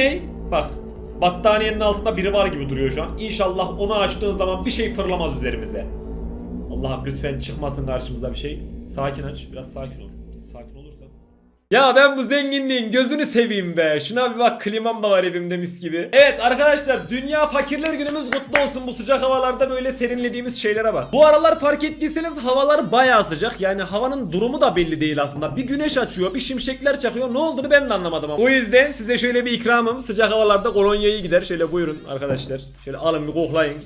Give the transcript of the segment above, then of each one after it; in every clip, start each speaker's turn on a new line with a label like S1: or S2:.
S1: ne? Bak battaniyenin altında biri var gibi duruyor şu an. İnşallah onu açtığın zaman bir şey fırlamaz üzerimize. Allah'ım lütfen çıkmasın karşımıza bir şey. Sakin aç. Biraz sakin ol. Sakin olursan. Ya ben bu zenginliğin gözünü seveyim be. Şuna bir bak klimam da var evimde mis gibi. Evet arkadaşlar Dünya Fakirler Günümüz kutlu olsun. Bu sıcak havalarda böyle serinlediğimiz şeylere bak. Bu aralar fark ettiyseniz havalar bayağı sıcak. Yani havanın durumu da belli değil aslında. Bir güneş açıyor, bir şimşekler çakıyor. Ne olduğunu ben de anlamadım ama. O yüzden size şöyle bir ikramım. Sıcak havalarda kolonyayı gider. Şöyle buyurun arkadaşlar. Şöyle alın bir koklayın.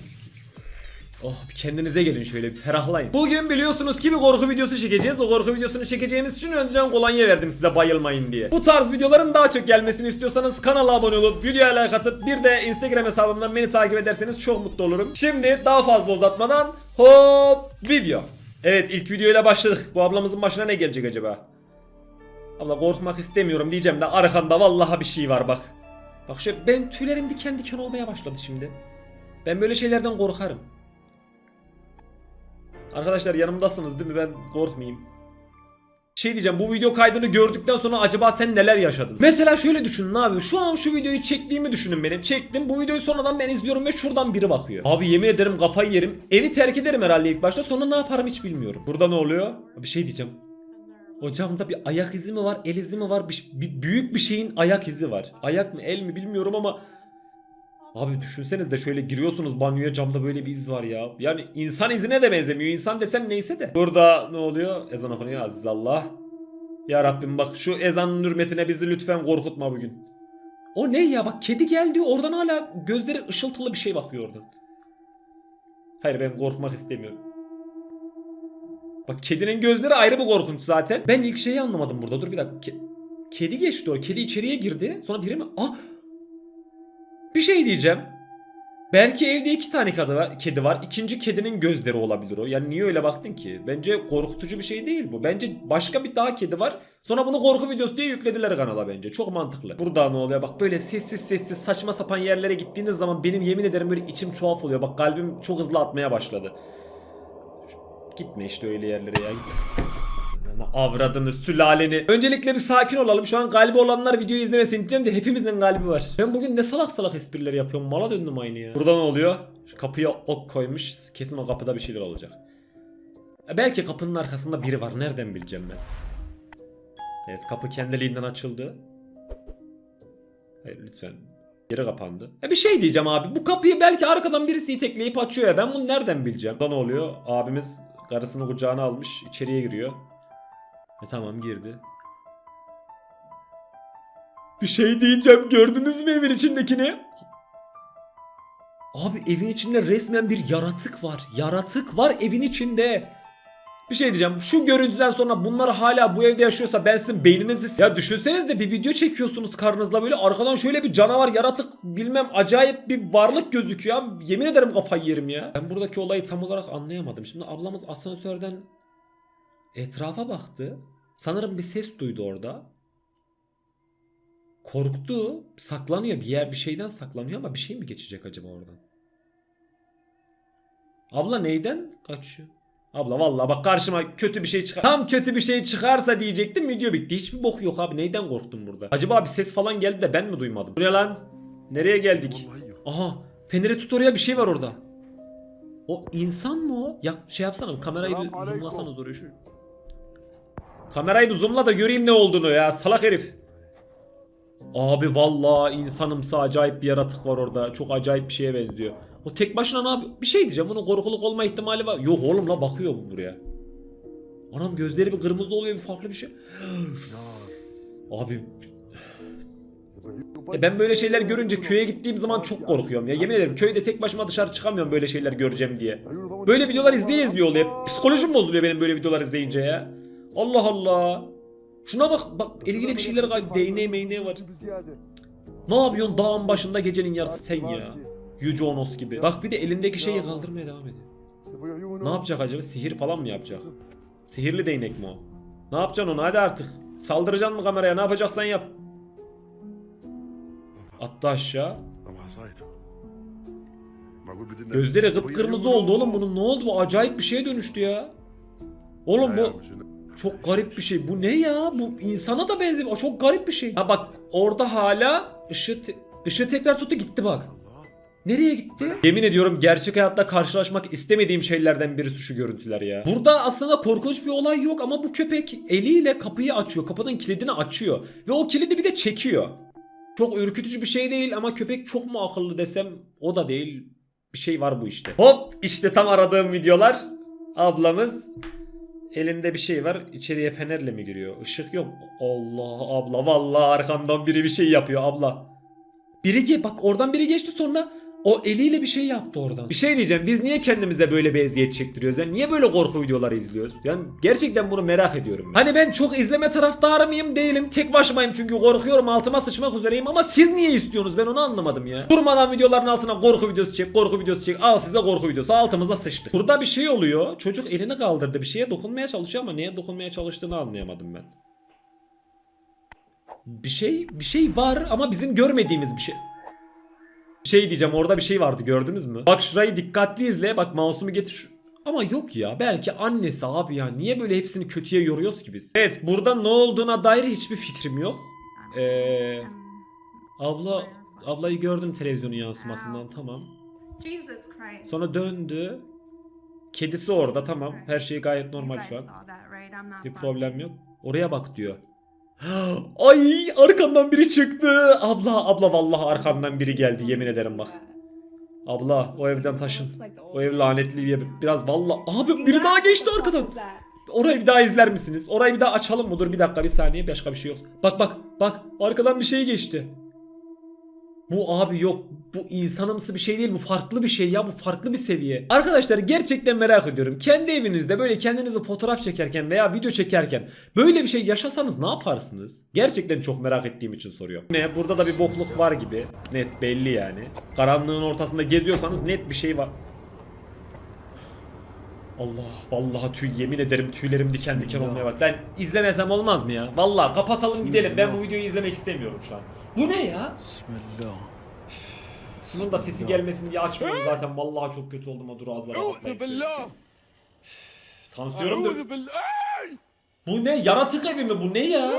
S1: Oh kendinize gelin şöyle bir ferahlayın. Bugün biliyorsunuz ki bir korku videosu çekeceğiz. O korku videosunu çekeceğimiz için önceden kolonya verdim size bayılmayın diye. Bu tarz videoların daha çok gelmesini istiyorsanız kanala abone olup videoya like atıp bir de Instagram hesabımdan beni takip ederseniz çok mutlu olurum. Şimdi daha fazla uzatmadan hop video. Evet ilk videoyla başladık. Bu ablamızın başına ne gelecek acaba? Abla korkmak istemiyorum diyeceğim de arkanda vallahi bir şey var bak. Bak şu ben tüylerim diken diken olmaya başladı şimdi. Ben böyle şeylerden korkarım. Arkadaşlar yanımdasınız değil mi? Ben korkmayayım. Şey diyeceğim bu video kaydını gördükten sonra acaba sen neler yaşadın? Mesela şöyle düşünün abi şu an şu videoyu çektiğimi düşünün benim. Çektim bu videoyu sonradan ben izliyorum ve şuradan biri bakıyor. Abi yemin ederim kafayı yerim. Evi terk ederim herhalde ilk başta sonra ne yaparım hiç bilmiyorum. Burada ne oluyor? Bir şey diyeceğim. O camda bir ayak izi mi var, el izi mi var? Bir, bir- büyük bir şeyin ayak izi var. Ayak mı, el mi bilmiyorum ama Abi düşünseniz de şöyle giriyorsunuz banyoya camda böyle bir iz var ya. Yani insan izine de benzemiyor. İnsan desem neyse de. Burada ne oluyor? Ezan okunuyor aziz Allah. Ya Rabbim bak şu ezanın hürmetine bizi lütfen korkutma bugün. O ne ya bak kedi geldi oradan hala gözleri ışıltılı bir şey bakıyor oradan. Hayır ben korkmak istemiyorum. Bak kedinin gözleri ayrı bir korkunç zaten. Ben ilk şeyi anlamadım burada. Dur bir dakika. Ke- kedi geçti o. Kedi içeriye girdi. Sonra biri mi? Ah! Bir şey diyeceğim. Belki evde iki tane kedi var, kedi var. İkinci kedinin gözleri olabilir o. Yani niye öyle baktın ki? Bence korkutucu bir şey değil bu. Bence başka bir daha kedi var. Sonra bunu korku videosu diye yüklediler kanala bence. Çok mantıklı. Burada ne oluyor? Bak böyle sessiz sessiz saçma sapan yerlere gittiğiniz zaman benim yemin ederim böyle içim tuhaf oluyor. Bak kalbim çok hızlı atmaya başladı. Gitme işte öyle yerlere ya. Ana Avradını, sülaleni. Öncelikle bir sakin olalım. Şu an kalbi olanlar videoyu izlemesin diyeceğim de hepimizin kalbi var. Ben bugün ne salak salak espriler yapıyorum. Mala döndüm aynı ya. Burada ne oluyor? Şu kapıya ok koymuş. Kesin o kapıda bir şeyler olacak. E belki kapının arkasında biri var. Nereden bileceğim ben? Evet kapı kendiliğinden açıldı. Hayır lütfen. Geri kapandı. E bir şey diyeceğim abi. Bu kapıyı belki arkadan birisi itekleyip açıyor ya. Ben bunu nereden bileceğim? Burada ne oluyor? Abimiz karısını kucağına almış. içeriye giriyor. E tamam girdi. Bir şey diyeceğim. Gördünüz mü evin içindekini? Abi evin içinde resmen bir yaratık var. Yaratık var evin içinde. Bir şey diyeceğim. Şu görüntüden sonra bunlar hala bu evde yaşıyorsa ben sizin beyninizi... Ya düşünseniz de bir video çekiyorsunuz karnınızla böyle arkadan şöyle bir canavar yaratık bilmem acayip bir varlık gözüküyor. Yemin ederim kafayı yerim ya. Ben buradaki olayı tam olarak anlayamadım. Şimdi ablamız asansörden etrafa baktı. Sanırım bir ses duydu orada. Korktu. Saklanıyor. Bir yer bir şeyden saklanıyor ama bir şey mi geçecek acaba oradan? Abla neyden kaçıyor? Abla vallahi bak karşıma kötü bir şey çıkar. Tam kötü bir şey çıkarsa diyecektim video bitti. Hiçbir bok yok abi. Neyden korktum burada? Acaba bir ses falan geldi de ben mi duymadım? Bu ne lan? Nereye geldik? Aha. Feneri tut oraya bir şey var orada. O insan mı o? Ya şey yapsana kamerayı bir zoomlasanız oraya şu. Kamerayı bir zoomla da göreyim ne olduğunu ya salak herif. Abi vallahi insanımsı acayip bir yaratık var orada. Çok acayip bir şeye benziyor. O tek başına ne yapıyor? Bir şey diyeceğim. Bunun korkuluk olma ihtimali var. Yok oğlum la bakıyor bu buraya. Anam gözleri bir kırmızı oluyor bir farklı bir şey. Abi e ben böyle şeyler görünce köye gittiğim zaman çok korkuyorum ya. Yemin ederim köyde tek başıma dışarı çıkamıyorum böyle şeyler göreceğim diye. Böyle videolar izleye izliyor oluyor. Psikolojim bozuluyor benim böyle videolar izleyince ya. Allah Allah. Şuna bak bak eline bir şeyler kaydı. Değneği meyneği var. Ne yapıyorsun dağın başında gecenin yarısı sen ya. Yüce Onos gibi. Bak bir de elindeki şeyi kaldırmaya devam ediyor. Ne yapacak acaba? Sihir falan mı yapacak? Sihirli değnek mi o? Ne yapacaksın onu hadi artık. Saldıracaksın mı kameraya ne yapacaksan yap. Attı aşağı. Gözleri kıpkırmızı oldu oğlum bunun ne oldu bu acayip bir şeye dönüştü ya. Oğlum bu çok garip bir şey. Bu ne ya? Bu insana da benziyor. O çok garip bir şey. Ha bak orada hala ışığı, te- ışığı tekrar tuttu gitti bak. Nereye gitti? Yemin ediyorum gerçek hayatta karşılaşmak istemediğim şeylerden birisi şu görüntüler ya. Burada aslında korkunç bir olay yok ama bu köpek eliyle kapıyı açıyor. Kapının kilidini açıyor. Ve o kilidi bir de çekiyor. Çok ürkütücü bir şey değil ama köpek çok mu akıllı desem o da değil. Bir şey var bu işte. Hop işte tam aradığım videolar. Ablamız elinde bir şey var. İçeriye fenerle mi giriyor? Işık yok. Allah abla vallahi arkamdan biri bir şey yapıyor abla. Biri ge- bak oradan biri geçti sonra o eliyle bir şey yaptı oradan. Bir şey diyeceğim biz niye kendimize böyle bir eziyet çektiriyoruz? Yani niye böyle korku videoları izliyoruz? Yani gerçekten bunu merak ediyorum. ben. Hani ben çok izleme taraftarı mıyım değilim. Tek başımayım çünkü korkuyorum altıma sıçmak üzereyim ama siz niye istiyorsunuz ben onu anlamadım ya. Durmadan videoların altına korku videosu çek korku videosu çek al size korku videosu altımıza sıçtık. Burada bir şey oluyor çocuk elini kaldırdı bir şeye dokunmaya çalışıyor ama neye dokunmaya çalıştığını anlayamadım ben. Bir şey bir şey var ama bizim görmediğimiz bir şey. Şey diyeceğim orada bir şey vardı gördünüz mü? Bak şurayı dikkatli izle. Bak mouse'umu getir. Ama yok ya belki annesi abi ya. Niye böyle hepsini kötüye yoruyoruz ki biz? Evet burada ne olduğuna dair hiçbir fikrim yok. Ee, abla ablayı gördüm televizyonun yansımasından tamam. Sonra döndü. Kedisi orada tamam. Her şey gayet normal şu an. Bir problem yok. Oraya bak diyor. Ay arkamdan biri çıktı. Abla abla vallahi arkamdan biri geldi yemin ederim bak. Abla o evden taşın. O ev lanetli bir ev. Biraz vallahi abi biri daha geçti arkadan. Orayı bir daha izler misiniz? Orayı bir daha açalım mı? Dur bir dakika bir saniye başka bir şey yok. Bak bak bak arkadan bir şey geçti. Bu abi yok. Bu insanımsı bir şey değil. Bu farklı bir şey ya. Bu farklı bir seviye. Arkadaşlar gerçekten merak ediyorum. Kendi evinizde böyle kendinizi fotoğraf çekerken veya video çekerken böyle bir şey yaşasanız ne yaparsınız? Gerçekten çok merak ettiğim için soruyorum. Ne? Burada da bir bokluk var gibi. Net belli yani. Karanlığın ortasında geziyorsanız net bir şey var. Allah vallahi tüy yemin ederim tüylerim diken diken olmaya bak. Ben izlemesem olmaz mı ya? Vallahi kapatalım gidelim. Ben bu videoyu izlemek istemiyorum şu an. Bu ne ya?
S2: Bismillah.
S1: Şunun da sesi gelmesin diye açmıyorum zaten. Vallahi çok kötü oldum o dur ağızlara
S2: billah.
S1: Tansiyonum. Bu ne? Yaratık evi mi? Bu ne ya?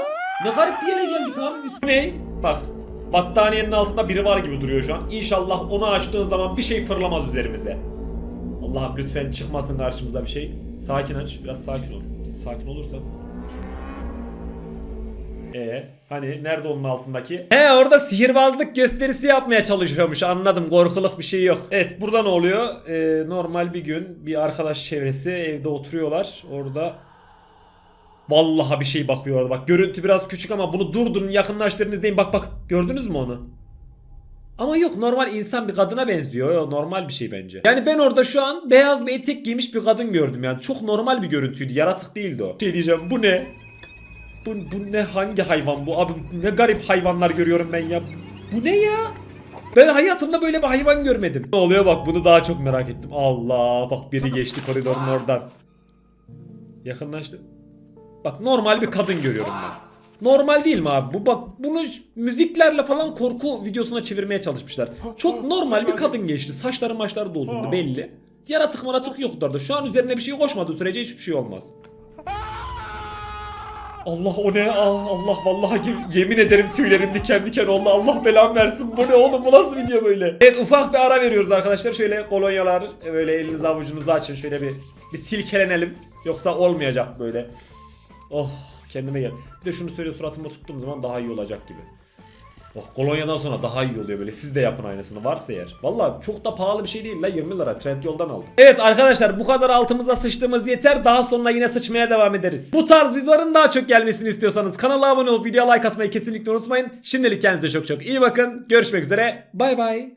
S1: Ne garip bir yere geldik abi biz. Bu ne? Bak. Battaniyenin altında biri var gibi duruyor şu an. İnşallah onu açtığın zaman bir şey fırlamaz üzerimize. Allah'ım lütfen çıkmasın karşımıza bir şey. Sakin aç. Biraz sakin ol. Sakin olursan. Ee, hani nerede onun altındaki? He orada sihirbazlık gösterisi yapmaya çalışıyormuş. Anladım. Korkuluk bir şey yok. Evet burada ne oluyor? Ee, normal bir gün bir arkadaş çevresi evde oturuyorlar. Orada Vallahi bir şey bakıyor orada. Bak görüntü biraz küçük ama bunu durdurun yakınlaştırın izleyin. Bak bak gördünüz mü onu? Ama yok normal insan bir kadına benziyor. Yo, normal bir şey bence. Yani ben orada şu an beyaz bir etek giymiş bir kadın gördüm yani. Çok normal bir görüntüydü. Yaratık değildi o. Şey diyeceğim bu ne? Bu, bu ne hangi hayvan bu? Abi ne garip hayvanlar görüyorum ben ya. Bu ne ya? Ben hayatımda böyle bir hayvan görmedim. Ne oluyor bak bunu daha çok merak ettim. Allah bak biri geçti koridorun oradan. Yakınlaştı. Bak normal bir kadın görüyorum ben. Normal değil mi abi? Bu bak bunu müziklerle falan korku videosuna çevirmeye çalışmışlar. Çok normal bir kadın geçti. Saçları maçları da uzundu belli. Yaratık maratık yoktu orada. Şu an üzerine bir şey koşmadığı sürece hiçbir şey olmaz. Allah o ne? Allah vallahi ye- yemin ederim tüylerim diken diken oldu. Allah belamı versin. Bu ne oğlum? Bu nasıl video böyle? Evet ufak bir ara veriyoruz arkadaşlar. Şöyle kolonyalar böyle elinizi avucunuzu açın. Şöyle bir bir silkelenelim. Yoksa olmayacak böyle. Oh kendime gel. Bir de şunu söyle suratıma tuttuğum zaman daha iyi olacak gibi. Oh kolonyadan sonra daha iyi oluyor böyle. Siz de yapın aynısını varsa eğer. Valla çok da pahalı bir şey değil la 20 lira trend yoldan aldım. Evet arkadaşlar bu kadar altımıza sıçtığımız yeter. Daha sonra yine sıçmaya devam ederiz. Bu tarz videoların daha çok gelmesini istiyorsanız kanala abone olup videoya like atmayı kesinlikle unutmayın. Şimdilik kendinize çok çok iyi bakın. Görüşmek üzere. Bay bay.